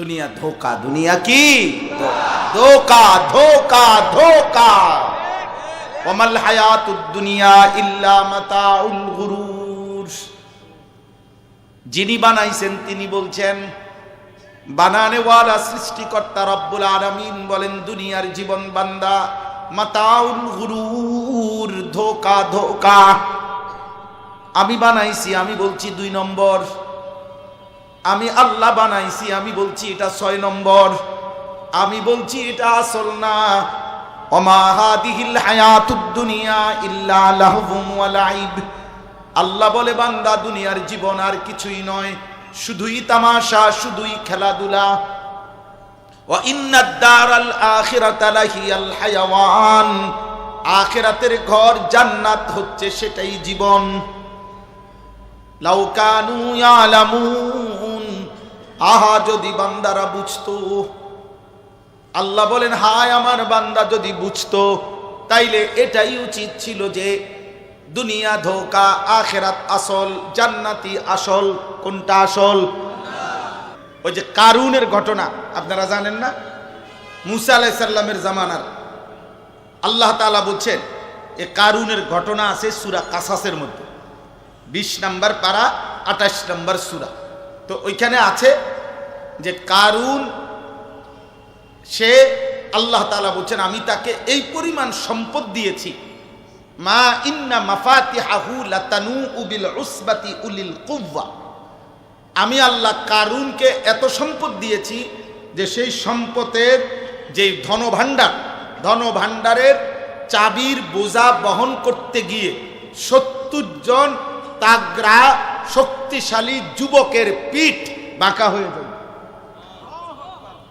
দুনিয়া ধোকা, দুনিয়া কি? ধোকা ধোকা ধোকা। ওমাল হায়াতুদ দুনিয়া ইল্লা মাতাউল গুরুর। যিনি বানাইছেন, তিনি বলছেন বানানেওয়ালা সৃষ্টিকর্তা রব্বুল আলামিন বলেন, দুনিয়ার জীবন বান্দা মাতাউল গুরুর। ধোকা ধোকা। আমি বানাইছি, আমি বলছি দুই নম্বর। আমি আল্লাহ বানাইছি, আমি বলছি এটা ছয় নম্বর। আমি বলছি এটা আসল না। আল্লাহ বলে, বান্দা, দুনিয়ার জীবন আর কিছুই নয়। শুধুই তামাশা, শুধুই খেলাধুলা। আখিরাতের ঘর জান্নাত হচ্ছে সেটাই জীবন। লাউ কানু ইয়ালামুন। আহা, যদি বান্দারা বুঝতো। আল্লাহ বলেন, হায় আমার বান্দা, যদি বুঝতো, তাইলে এটাই উচিত ছিল যে দুনিয়া ধোকা, আখেরাত আসল, জান্নাতি আসল, কোনটা আসল? ওই যে কারুনের ঘটনা, আপনারা জানেন না? মুসা আলাইসাল্লামের জামানার। আল্লাহ তাআলা বলছেন, এ কারুনের ঘটনা আছে সুরা কাসাসের মধ্যে। বিশ নাম্বার পারা, আঠাশ নাম্বার সুরা। তো ওইখানে আছে যে কারুন, সে আল্লাহ তালা বলছেন, আমি তাকে এই পরিমাণ সম্পদ দিয়েছি। মা ইন্না মাফাতি হাহু লাতানু উবিল উসবাতি উলিল কুব্বা আমি আল্লাহ কারুনকে এত সম্পদ দিয়েছি যে সেই সম্পদের যে ধনভাণ্ডার, ধনভাণ্ডারের চাবির বোঝা বহন করতে গিয়ে সত্তর জন তাগরা শক্তিশালী যুবকের পিঠ বাঁকা হয়ে যাবে।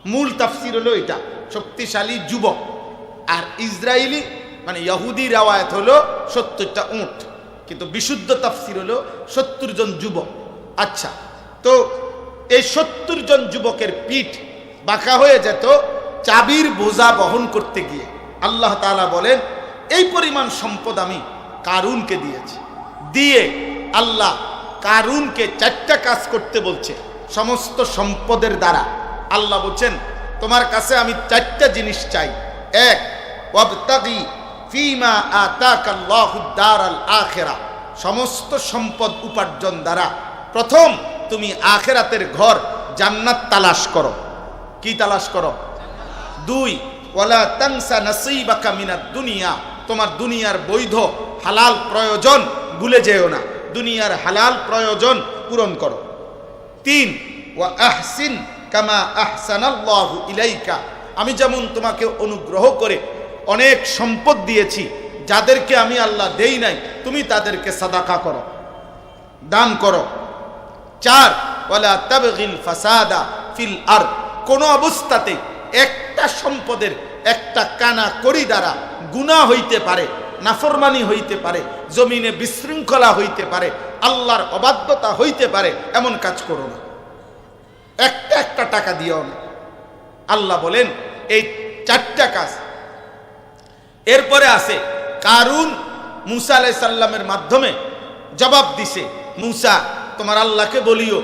মূল তাফসির হলো এটা। শক্তিশালী যুবক। আর ইসরায়েলি মানে ইহুদি রেওয়ায়ত হলো সত্তরটা উঁট। কিন্তু বিশুদ্ধ তাফসির হলো সত্তর জন যুবক। আচ্ছা তো এই সত্তর জন যুবকের পিঠ বাঁকা হয়ে যেত চাবির বোঝা বহন করতে গিয়ে। আল্লাহ তাআলা বলেন, এই পরিমাণ সম্পদ আমি কারুনকে দিয়েছি। দিয়ে আল্লাহ কারুনকে চারটা কাজ করতে বলছে, সমস্ত সম্পদের দ্বারা। আল্লাহ বলছেন, তোমার কাছে আমি চারটা জিনিস চাই। এক, ওয়াবতাগি ফিমা আতাকাল্লাহুদ দারাল আখিরা, সমস্ত সম্পদ উপার্জন দ্বারা। প্রথম, তুমি আখেরাতের ঘর জান্নাত তালাশ করো। কি তালাশ করো? দুই, ওয়ালা তানসা নাসিবাকা মিনাদ দুনিয়া, তোমার দুনিয়ার বৈধ হালাল প্রয়োজন ভুলে যেও না। দুনিয়ার হালাল প্রয়োজন পূরণ করো। তিন, ওয়া আহসিন কামা আহসানাল্লাহু ইলাইকা। আমি যেমন তোমাকে অনুগ্রহ করে অনেক সম্পদ দিয়েছি, যাদেরকে আমি আল্লাহ দেই নাই, তুমি তাদেরকে সাদাকা করো, দান করো। চার, ওয়ালা তাবগিল ফাসাদা ফিল আর কোন অবস্থাতে একটা সম্পদের একটা কানা করি দ্বারা গুনাহ হইতে পারে, নাফরমানি হইতে পারে, জমিনে বিশৃঙ্খলা হইতে পারে, আল্লাহর অবাধ্যতা হইতে পারে, এমন কাজ করো না। একটা একটা টাকা দিও না আল্লাহ বলেন, এই চারটা কাজ। এরপরে আছে কারুন মুসা আলাই সাল্লামের মাধ্যমে জবাব দিছে, মুসা, তোমার আল্লাহকে বলিও,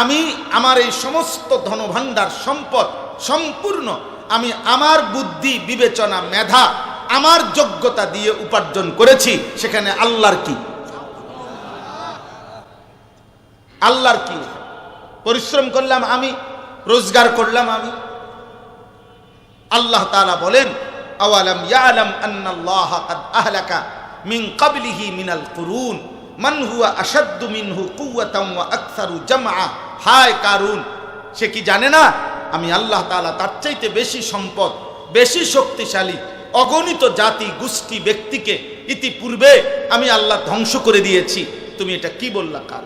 আমি আমার এই সমস্ত ধনভাণ্ডার সম্পদ সম্পূর্ণ, আমি আমার বুদ্ধি, বিবেচনা, মেধা, আমার যোগ্যতা দিয়ে উপার্জন করেছি, সেখানে আল্লাহর কি? আল্লাহর কি? পরিশ্রম করলাম আমি, রোজগার করলাম আমি। আল্লাহ তালা বলেন মিন মিনাল মান হুয়া হায় কারুন, সে কি জানে না? আমি আল্লাহ তাআলা তার চাইতে বেশি সম্পদ, বেশি শক্তিশালী, অগণিত জাতি, গোষ্ঠী, ব্যক্তিকে ইতিপূর্বে আমি আল্লাহ ধ্বংস করে দিয়েছি। তুমি এটা কি বললা কার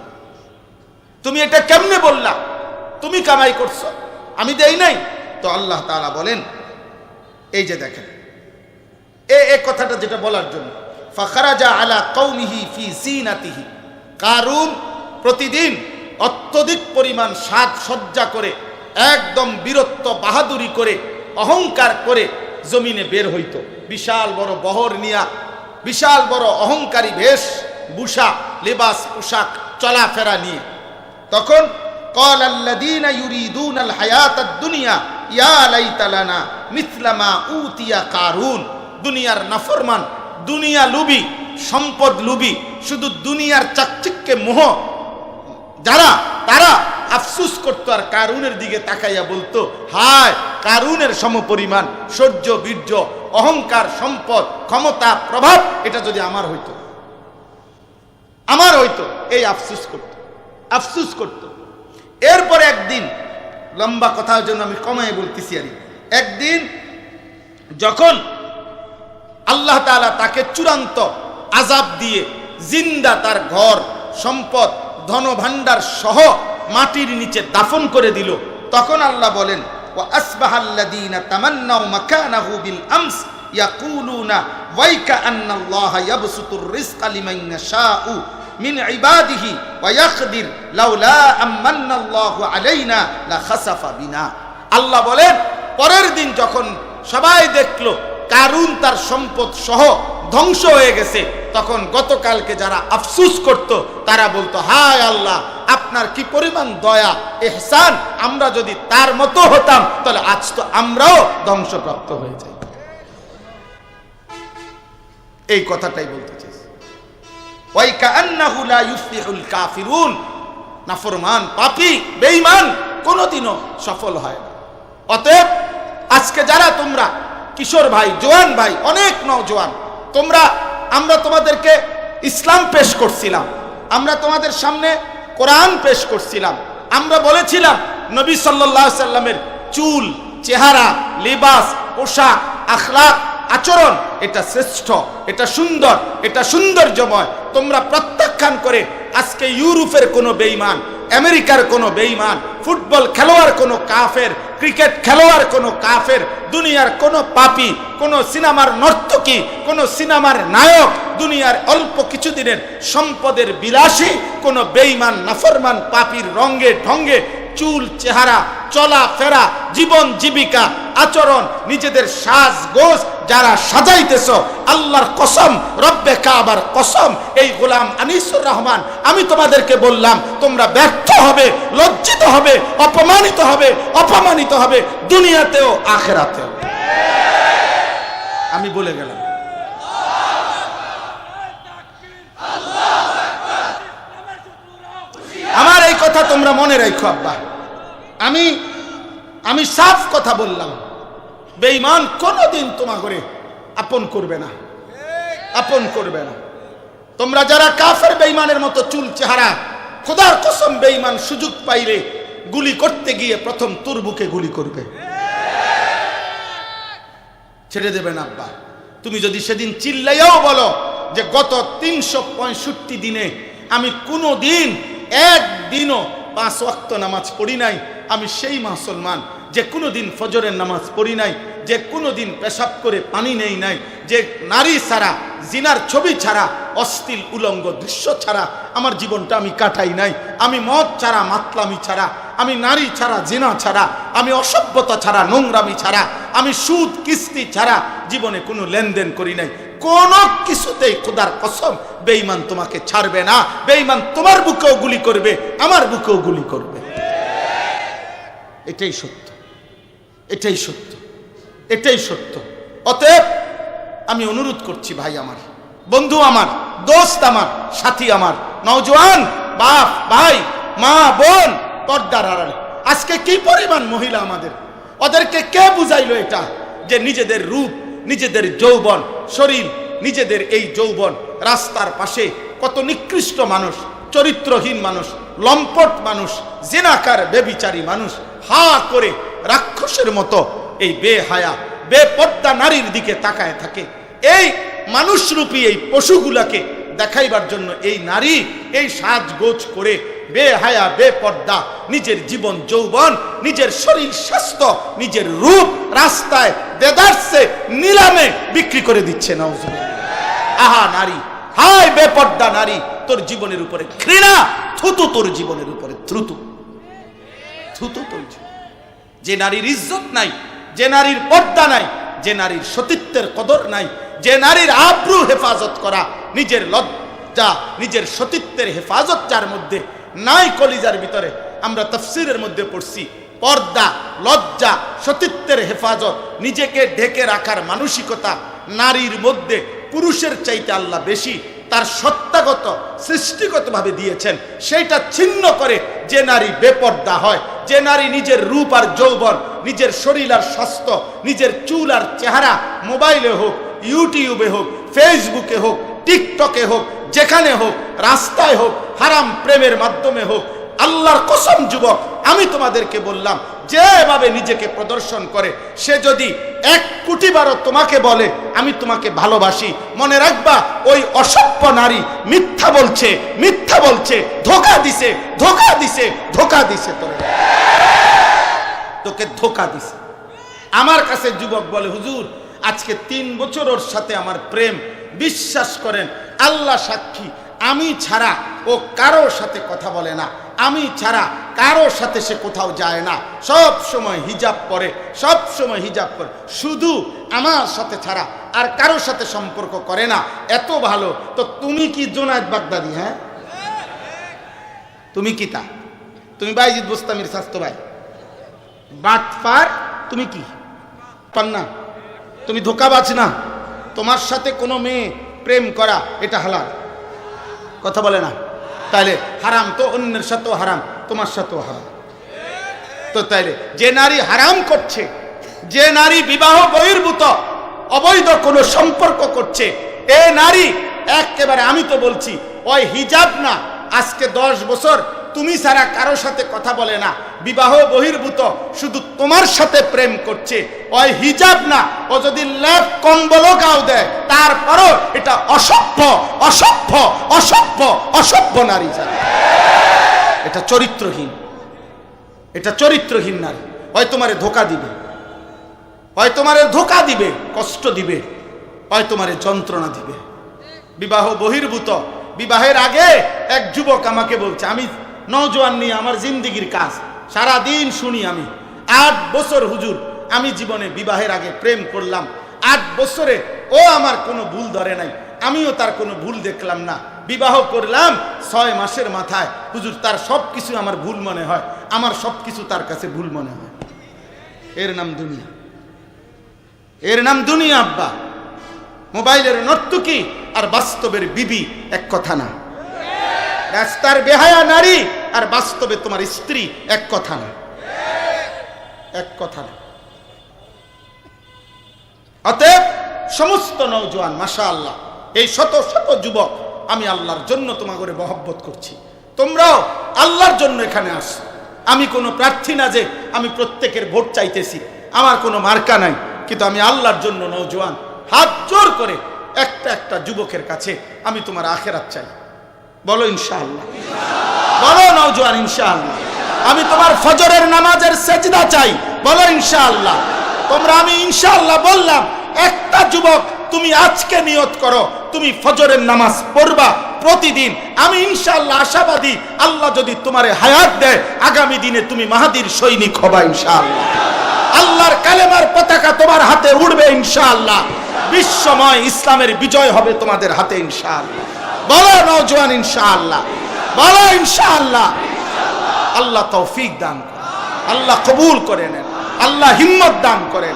তুমি এটা কেমনে বললা? তুমি কামাই করছ। আমি দেই নাই। তো আল্লাহ তালা বলেন, এই যে দেখেন, এ এ কথাটা যেটা বলার জন্য, ফাখারাজা আলা কৌমিহি ফি জিনাতিহি। কারুন প্রতিদিন অত্যধিক পরিমাণ সাজ সজ্জা করে, একদম বীরত্ব বাহাদুরি করে, অহংকার করে জমিনে বের হইত। বিশাল বড় বহর নিয়া, বিশাল বড় অহংকারী বেশ, বুসা, লেবাস, পোশাক, চলাফেরা নিয়ে। তখন দুনিয়ার নাফরমান, দুনিয়া লুবি, সম্পদ লুবি, শুধু দুনিয়ার যারা, তারা আফসুস করতো আর কারুনের দিকে তাকাইয়া বলতো, হায়, কারুনের সমপরিমাণ শৌর্য বীর্য, অহংকার, সম্পদ, ক্ষমতা, প্রভাব, এটা যদি আমার হইতো। আমার হইতো, এই আফসুস করত। আফসুস করত। এরপরে একদিন, লম্বা কথার জন্য আমি কমাই বলতেছি আর একদিন যখন আল্লাহ তাআলা তাকে চূড়ান্ত আজাব দিয়ে জিন্দা তার ঘর, সম্পদ ধন ভাণ্ডার সহ মাটির নিচে দাফন করে দিল, তখন আল্লাহ বলেন ও ইয়াশাউ মিন ইবাদিহি ওয়া ইয়াকদির, লাউলা আলাইনা লাখাসাফা বিনা। আল্লাহ বলেন, পরের দিন যখন সবাই দেখল কারুন তার সম্পদ সহ ধ্বংস হয়ে গেছে, তখন গতকালকে যারা আফসুস করত, তারা বলতো, হায় আল্লাহ, আপনার কি পরিমাণ দয়া, এহসান? আমরা যদি তার মতো হতাম, তাহলে আজ তো আমরাও ধ্বংসপ্রাপ্ত হয়ে যাই। এই কথাটাই বলতে। চাইছি ওয়াই কান্নাহু ইউফলিহুল নাফরমান, পাপী, বেঈমান কোনোদিনও সফল হয় না। অতএব আজকে যারা তোমরা, কিশোর ভাই, জোয়ান ভাই, অনেক নওজোয়ান, তোমরা, আমরা তোমাদেরকে ইসলাম পেশ করছিলাম। আমরা তোমাদের সামনে কোরআন পেশ করছিলাম। আমরা বলেছিলাম, নবী সাল্লাল্লাহু সাল্লামের চুল, চেহারা, লিবাস, পোশাক, আখলাক আচরণ, এটা শ্রেষ্ঠ, এটা সুন্দর, এটা সৌন্দর্যময়। তোমরা প্রত্যাখ্যান করে আজকে ইউরোপের কোনো বেইমান আমেরিকার কোনো বেইমান ফুটবল খেলোয়াড় কোনো কাফের, ক্রিকেট খেলোয়াড় কোনো কাফের, দুনিয়ার কোনো পাপি, কোনো সিনেমার নর্তকী, কোনো সিনেমার নায়ক, দুনিয়ার অল্প কিছুদিনের সম্পদের বিলাসী কোনো বেইমান নাফরমান, পাপির রঙ্গে ঢঙ্গে চুল, চেহারা, চলা, ফেরা, জীবন, জীবিকা, আচরণ, নিজেদের সাজ, গোজ যারা সাজাইতেছ, আল্লাহর কসম, রব্বে কাবার কসম, এই গোলাম আনিসুর রহমান, আমি তোমাদেরকে বললাম, তোমরা ব্যর্থ হবে, লজ্জিত হবে, অপমানিত হবে অপমানিত হবে দুনিয়াতেও, আখেরাতেও। আমি বলে গেলাম আমার এই কথা তোমরা মনে রাখো, আব্বা। আমি আমি সাফ কথা বললাম। বেঈমান কোনোদিন তোমা করে আপন করবে না। আপন করবে না। তোমরা যারা কাফের বেঈমানের মতো চুল চেহারা, খোদার কসম বেঈমান সুযোগ পাইলে গুলি করতে গিয়ে প্রথম তোর বুকে গুলি করবে। ছেড়ে দেবেন আব্বা। তুমি যদি সেদিন চিল্লাইয়াও বলো যে গত তিনশো পঁয়ষট্টি দিনে আমি কোনো দিন একদিনও পাঁচ ওয়াক্ত নামাজ পড়ি নাই। আমি সেই মুসলমান যে কোনো দিন ফজরের নামাজ পড়ি নাই। যে কোনো দিন পেশাব করে পানি নেই নাই, যে নারী ছাড়া, জিনার ছবি ছাড়া, অশ্লীল উলঙ্গ দৃশ্য ছাড়া আমার জীবনটা আমি কাটাই নাই। আমি মদ ছাড়া, মাতলামি ছাড়া, আমি নারী ছাড়া, জিনা ছাড়া, আমি অসভ্যতা ছাড়া, নোংরামি ছাড়া, আমি সুদ, কিস্তি ছাড়া জীবনে কোনো লেনদেন করি নাই। কোন কিছুতেই খোদার কসম বেঈমান তোমাকে ছাড়বে না। বেঈমান তোমার বুকেও গুলি করবে, আমার বুকেও গুলি করবে। এটাই সত্য। এটাই সত্য। এটাই সত্য। অতএব আমি অনুরোধ করছি ভাই আমার, বন্ধু আমার, দোস্ত আমার, সাথী আমার, নওজোয়ান, বাপ, ভাই, মা, বোন, পর্দার আড়ালে। আজকে কি পরিমাণ মহিলা আমাদের? ওদেরকে কে বুঝাইল এটা? যে নিজেদের রূপ, নিজেদের যৌবন, শরীর, নিজেদের এই যৌবন, রাস্তার পাশে কত নিকৃষ্ট মানুষ, চরিত্রহীন মানুষ, লম্পট মানুষ, জেনাকার, বেবিচারী মানুষ, হা করে রাক্ষসের মতো এই বেহায়া, বেপর্দা নারীর দিকে তাকায় থাকে। এই মানুষরূপী এই পশুগুলাকে দেখাইবার জন্য এই নারী এই সাজগোজ করে বেহায়া, বেপর্দা, নিজের জীবন যৌবন, নিজের শরীর স্বাস্থ্য, নিজের রূপ রাস্তায় দেদার্সে, নিলামে বিক্রি করে দিচ্ছে নওজুবিল্লাহ আহা নারী, হায় বেপর্দা নারী, তোর জীবনের উপরে ঘৃণা, থুতু তোর জীবনের উপরে থ্রুতু থুতু তোর জীবন। যে নারীর ইজ্জত নাই যে নারীর পর্দা নাই, যে নারীর সতীত্বের কদর নাই, যে নারীর আব্রু হেফাজত করা নিজের লজ্জা, নিজের সতীত্বের হেফাজত যার মধ্যে নাই কলিজার ভিতরে, আমরা তফসিরের মধ্যে পড়ছি, পর্দা, লজ্জা, সতীত্বের হেফাজত, নিজেকে ঢেকে রাখার মানসিকতা, নারীর মধ্যে পুরুষের চাইতে আল্লাহ বেশি, তার সত্তাগত, সৃষ্টিগতভাবে দিয়েছেন সেইটা ছিন্ন করে যে নারী বেপর্দা হয় যে নারী নিজের রূপ আর যৌবন, নিজের শরীর আর স্বাস্থ্য, নিজের চুল আর চেহারা মোবাইলে হোক, ইউটিউবে হোক, ফেসবুকে হোক, টিকটকে হোক, যেখানে হোক, রাস্তায় হোক, হারাম প্রেমের মাধ্যমে হোক, আল্লাহর কসম যুবক, আমি তোমাদেরকে বললাম, যেভাবে নিজেকে প্রদর্শন করে, সে যদি এক কোটি বারও তোমাকে বলে, আমি তোমাকে ভালোবাসি। মনে রাখবা, ওই অসভ্য নারী মিথ্যা বলছে মিথ্যা বলছে, ধোকা দিছে ধোকা দিছে ধোকা দিছে তোরে। তোকে ধোকা দিছে। আমার কাছে যুবক বলে, হুজুর, আজকে তিন বছর ওর সাথে আমার প্রেম। বিশ্বাস করেন, আল্লাহ সাক্ষী। আমি ছাড়া ও কারোর সাথে কথা বলে না। আমি ছাড়া কারোর সাথে সে কোথাও যায় না। সব সময় হিজাব পরে, সব সময় হিজাব পরে। শুধু আমার সাথে ছাড়া আর কারোর সাথে সম্পর্ক করে না। এত ভালো। তো তুমি কি জোনায়দ বাগদাদি হ্যাঁ? তুমি কি তা? তুমি বাইজিৎ বুস্তামির স্বাস্থ্য ভাই। বাটফার তুমি কি? পান্না তুমি ধোকাবাজ না। তোমার সাথে কোনো মেয়ে প্রেম করা, এটা হালাল। কথা বলে না। তাইলে হারাম তো অন্যের সাথেও হারাম, তোমার সাথেও হারাম। তো তাইলে যে নারী হারাম করছে, যে নারী বিবাহ বহির্ভূত, অবৈধ কোনো সম্পর্ক করছে, এ নারী একেবারে আমি তো বলছি, ওই হিজাব না, আজকে দশ বছর তুমি ছাড়া কারও সাথে কথা বলে না। বিবাহ বহির্ভূত, শুধু তোমার সাথে প্রেম করছে। ওই হিজাব না, ও যদি ল্যাপ কম্বলও গাও দেয়, তারপরও এটা অসভ্য অসভ্য অসভ্য অসভ্য নারী এটা চরিত্রহীন। এটা চরিত্রহীন নারী। হয় তোমারে ধোকা দিবে। হয় তোমারে ধোকা দিবে, কষ্ট দিবে। হয় তোমারে যন্ত্রণা দিবে। বিবাহ বহির্ভূত। বিবাহের আগে এক যুবক আমাকে বলছে, আমি নজওয়ান নিয়ে আমার জিন্দিগির কাজ। সারা দিন শুনি আমি। আট বছর হুজুর, আমি জীবনে বিবাহের আগে প্রেম করলাম। আট বছরে ও আমার কোনো ভুল ধরে নাই। আমিও তার কোনো ভুল দেখলাম না। বিবাহ করলাম ছয় মাসের মাথায়। হুজুর, তার সব কিছু আমার ভুল মনে হয়। আমার সব কিছু তার কাছে ভুল মনে হয়। এর নাম দুনিয়া। এর নাম দুনিয়া, আব্বা। মোবাইলের নর্তুকি আর বাস্তবের বিবি, এক কথা না। রাস্তার বেহায়া নারী, আর বাস্তবে তোমার স্ত্রী এক কথা না। এক কথা না। অতএব সমস্ত নৌজওয়ান মাশা আল্লাহ এই শত শত যুবক, আমি আল্লাহর জন্য তোমার করে মহব্বত করছি। তোমরাও আল্লাহর জন্য এখানে আসো। আমি কোনো প্রার্থী না যে আমি প্রত্যেকের ভোট চাইতেছি। আমার কোনো মার্কা নাই। কিন্তু আমি আল্লাহর জন্য নৌজওয়ান হাত জোর করে একটা একটা যুবকের কাছে আমি তোমার আখেরাত চাই। বলো ইনশাআল্লাহ। বলো নওজোয়ান ইনশাআল্লাহ। আমি তোমার ফজরের নামাজের সেজদা চাই, বলো ইনশাআল্লাহ। তোমরা আমি ইনশাআল্লাহ বললাম, একটা যুবক তুমি আজকে নিয়ত করো, তুমি ফজরের নামাজ পড়বা প্রতিদিন। আমি ইনশাআল্লাহ আশাবাদী, আল্লাহ যদি তোমারে হায়াত দেয়, আগামী দিনে তুমি মাহাদির সৈনিক হবা ইনশাআল্লাহ। আল্লাহর কালেমার পতাকা তোমার হাতে উড়বে ইনশাআল্লাহ। বিশ্বময় ইসলামের বিজয় হবে তোমাদের হাতে ইনশাআল্লাহ। বলো নওজোয়ান, ইনশাআল্লাহ। বলো ইনশাআল্লাহ। আল্লাহ তৌফিক দান করেন। আল্লাহ কবুল করে নেন। আল্লাহ হিম্মত দান করেন।